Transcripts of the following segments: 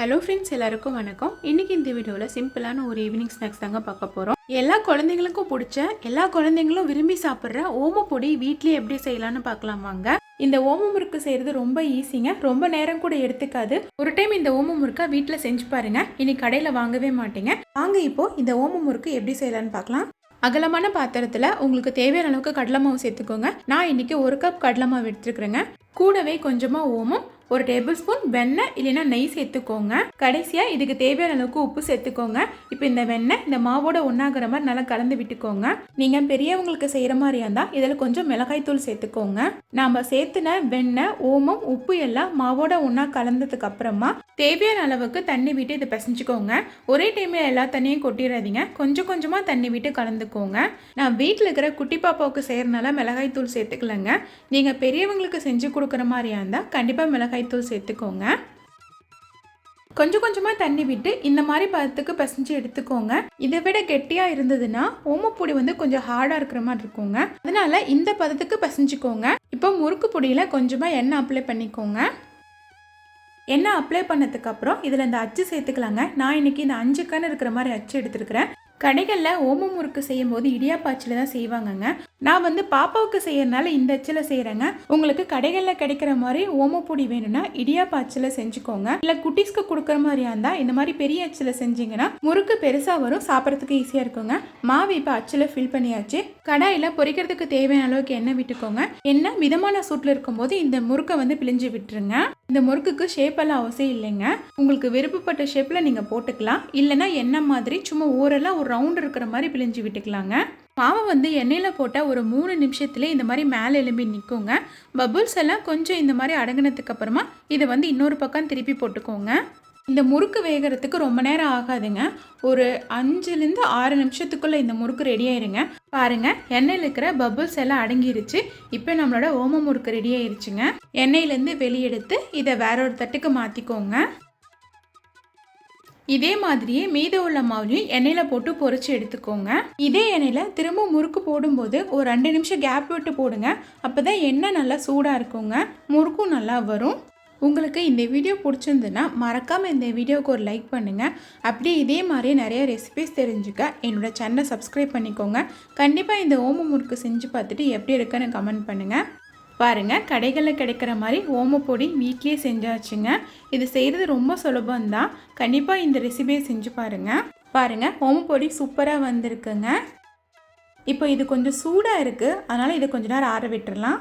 Hello friends எல்லாருக்கும் வணக்கம். இன்னைக்கு இந்த வீடியோவில் சிம்பிளான ஒரு ஈவினிங் ஸ்நாக்ஸ் தாங்க பார்க்க போகிறோம் எல்லா குழந்தைங்களுக்கும் பிடிச்ச எல்லா குழந்தைங்களும் விரும்பி சாப்பிட்ற ஓமப்பொடி வீட்லேயே எப்படி செய்யலாம்னு பார்க்கலாம் வாங்க. இந்த ஓம முறுக்கு செய்கிறது ரொம்ப ஈஸிங்க ரொம்ப நேரம் கூட எடுத்துக்காது. ஒரு டைம் இந்த ஓம முறுக்கா வீட்டில் செஞ்சு பாருங்க. இனி கடையில் வாங்கவே மாட்டீங்க. வாங்க இப்போ இந்த ஓம முறுக்கு எப்படி செய்யலாம்னு பார்க்கலாம். அகலமான பாத்திரத்தில் உங்களுக்கு தேவையான அளவுக்கு கடலை மாவு சேர்த்துக்கோங்க. நான் இன்னைக்கு ஒரு கப் கடலை மாவு எடுத்துருக்குறேங்க. கூடவே கொஞ்சமாக ஓமம் ஒரு டேபிள் ஸ்பூன் வெண்ணெய் இல்லைன்னா நெய் சேர்த்துக்கோங்க. கடைசியாக இதுக்கு தேவையான அளவுக்கு உப்பு சேர்த்துக்கோங்க. இப்போ இந்த வெண்ணெய் இந்த மாவோட ஒன்றாகிற மாதிரி நல்லா கலந்து விட்டுக்கோங்க. நீங்கள் பெரியவங்களுக்கு செய்கிற மாதிரியா இருந்தால் இதில் கொஞ்சம் மிளகாய்த்தூள் சேர்த்துக்கோங்க. நாம் சேர்த்துன வெண்ணெய் ஓமம் உப்பு எல்லாம் மாவோட ஒன்றா கலந்ததுக்கு அப்புறமா தேவையான அளவுக்கு தண்ணி விட்டு இதை பிசைஞ்சுக்கோங்க. ஒரே டைமில் எல்லா தண்ணியும் கொட்டிடாதீங்க கொஞ்சம் கொஞ்சமாக தண்ணி விட்டு கலந்துக்கோங்க. நான் வீட்டில் இருக்கிற குட்டி பாப்பாவுக்கு செய்கிறனால மிளகாய்த்தூள் சேர்த்துக்கலங்க. நீங்கள் பெரியவங்களுக்கு செஞ்சு கொடுக்குற மாதிரியா இருந்தால் கண்டிப்பாக மிளகாய் மிளகாய்த்தூள் சேர்த்துக்கோங்க. கொஞ்சம் கொஞ்சமாக தண்ணி விட்டு இந்த மாதிரி பதத்துக்கு பிசைஞ்சு எடுத்துக்கோங்க. இதை விட கெட்டியாக இருந்ததுன்னா ஓமப்பொடி வந்து கொஞ்சம் ஹார்டாக இருக்கிற மாதிரி இருக்குங்க. அதனால இந்த பதத்துக்கு பிசைஞ்சுக்கோங்க. இப்போ முறுக்கு பொடியில் கொஞ்சமாக எண்ணெய் அப்ளை பண்ணிக்கோங்க. எண்ணெய் அப்ளை பண்ணதுக்கு அப்புறம் இதில் இந்த அச்சு சேர்த்துக்கலாங்க. நான் இன்னைக்கு இந்த அஞ்சு கண் இருக்கிற மாதிரி அச்சு எடுத்துருக்கிறேன். கடைகளில் ஓம முறுக்கு செய்யும் போது இடியாப்பாச்சில் தான் செய்வாங்கங்க. நான் வந்து பாப்பாவுக்கு செய்யறதுனால இந்த அச்சில் செய்கிறேங்க உங்களுக்கு கடைகளில் கிடைக்கிற மாதிரி ஓமப்பொடி வேணும்னா இடியாப்பாச்சில் செஞ்சுக்கோங்க. இல்லை குட்டீஸ்க்கு கொடுக்குற மாதிரியா இருந்தால் இந்த மாதிரி பெரிய அச்சில் செஞ்சீங்கன்னா முறுக்கு பெருசாக வரும் சாப்பிட்றதுக்கு ஈஸியாக இருக்குங்க. மாவு இப்போ அச்சில் ஃபில் பண்ணியாச்சு. கடாயில் பொரிக்கிறதுக்கு தேவையான அளவுக்கு எண்ணெய் விட்டுக்கோங்க. எண்ணெய் மிதமான சூட்டில் இருக்கும்போது இந்த முறுக்கை வந்து பிழிஞ்சு விட்டுருங்க. இந்த முறுக்குக்கு ஷேப் எல்லாம் அவசியம் இல்லைங்க. உங்களுக்கு விருப்பப்பட்ட ஷேப்பில் நீங்கள் போட்டுக்கலாம். இல்லைன்னா எண்ணெய் மாதிரி சும்மா ஊரெல்லாம் ஒரு ரவுண்ட் இருக்கிற மாதிரி பிழிஞ்சு விட்டுக்கலாங்க. மாவை வந்து எண்ணெயில் போட்டால் ஒரு மூணு நிமிஷத்துலேயே இந்த மாதிரி மேலே எலும்பி நிற்குங்க பபுள்ஸ் எல்லாம் கொஞ்சம் இந்த மாதிரி அடங்கினதுக்கு அப்புறமா இதை வந்து இன்னொரு பக்கம் திருப்பி போட்டுக்கோங்க. இந்த முறுக்கு வேகிறதுக்கு ரொம்ப நேரம் ஆகாதுங்க. ஒரு அஞ்சுலேருந்து ஆறு நிமிஷத்துக்குள்ளே இந்த முறுக்கு ரெடி ஆயிருங்க. பாருங்கள் எண்ணெயில் இருக்கிற பபுள்ஸ் எல்லாம் அடங்கிருச்சு. இப்போ நம்மளோட ஓம முறுக்கு ரெடி ஆயிருச்சுங்க. எண்ணெயிலேருந்து வெளியெடுத்து இதை வேற ஒரு தட்டுக்கு மாற்றிக்கோங்க இதே மாதிரியே மீத உள்ள மாவுலையும் எண்ணெயில் போட்டு பொறிச்சு எடுத்துக்கோங்க. இதே எண்ணெயில் திரும்ப முறுக்கு போடும்போது ஒரு ரெண்டு நிமிஷம் கேப் விட்டு போடுங்க. அப்போ தான் எண்ணெய் நல்லா சூடாக இருக்குங்க. முறுக்கும் நல்லா வரும். உங்களுக்கு இந்த வீடியோ பிடிச்சிருந்துன்னா மறக்காமல் இந்த வீடியோவுக்கு ஒரு லைக் பண்ணுங்கள் அப்படியே இதே மாதிரி நிறைய ரெசிபிஸ் தெரிஞ்சுக்க என்னோடய சேனலை சப்ஸ்கிரைப் பண்ணிக்கோங்க. கண்டிப்பாக இந்த ஓம முறுக்கு செஞ்சு பார்த்துட்டு எப்படி இருக்குன்னு கமெண்ட் பண்ணுங்கள் பாருங்கள் கடைகளில் கிடைக்கிற மாதிரி ஓமப்பொடி வீட்லேயே செஞ்சாச்சுங்க. இது செய்கிறது ரொம்ப சுலபம்தான். கண்டிப்பாக இந்த ரெசிபியை செஞ்சு பாருங்கள் பாருங்கள் ஓமப்பொடி சூப்பராக வந்திருக்குங்க. இப்போ இது கொஞ்சம் சூடாக இருக்குது அதனால் இதை கொஞ்ச நேரம் ஆற விட்டுடலாம்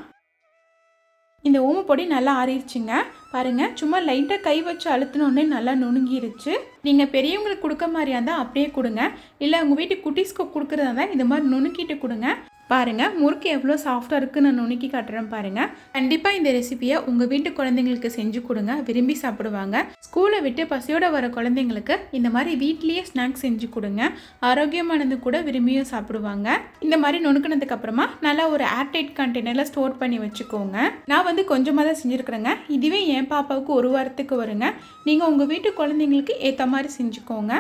இந்த ஓமப்பொடி நல்லா ஆறிடுச்சுங்க. பாருங்க சும்மா லைட்டாக கை வச்சு அழுத்தினோடனே நல்லா நுணுங்கிருச்சு. நீங்கள் பெரியவங்களுக்கு கொடுக்க மாதிரியா இருந்தால் அப்படியே கொடுங்க. இல்லை உங்கள் வீட்டு குட்டீஸ்க்கு கொடுக்குறதா இருந்தால் இந்த மாதிரி நுணுக்கிட்டு கொடுங்க. பாருங்கள் முறுக்கு எவ்வளோ சாஃப்டாக இருக்குன்னு நான் நுணுக்கி காட்டுறேன் பாருங்கள் கண்டிப்பாக இந்த ரெசிபியை உங்கள் வீட்டு குழந்தைங்களுக்கு செஞ்சு கொடுங்க விரும்பி சாப்பிடுவாங்க. ஸ்கூலை விட்டு பசியோடு வர குழந்தைங்களுக்கு இந்த மாதிரி வீட்லேயே ஸ்நாக்ஸ் செஞ்சு கொடுங்க. ஆரோக்கியமானது கூட விரும்பியும் சாப்பிடுவாங்க. இந்த மாதிரி நுணுக்கினதுக்கு அப்புறமா நல்லா ஒரு ஏர்டைட் கண்டெய்னரில் ஸ்டோர் பண்ணி வச்சுக்கோங்க. நான் வந்து கொஞ்சமாக தான் செஞ்சுருக்குறேங்க. இதுவே என் பாப்பாவுக்கு ஒரு வாரத்துக்கு வருங்க. நீங்கள் உங்கள் வீட்டு குழந்தைங்களுக்கு ஏற்ற மாதிரி செஞ்சுக்கோங்க.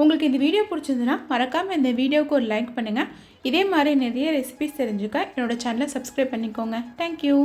உங்களுக்கு இந்த வீடியோ பிடிச்சிருந்துன்னா மறக்காமல் இந்த வீடியோவுக்கு ஒரு லைக் பண்ணுங்கள் இதே மாதிரி நிறைய ரெசிபிஸ் தெரிஞ்சுக்க என்னோடய சேனலை சப்ஸ்கிரைப் பண்ணிக்கோங்க. தேங்க்யூ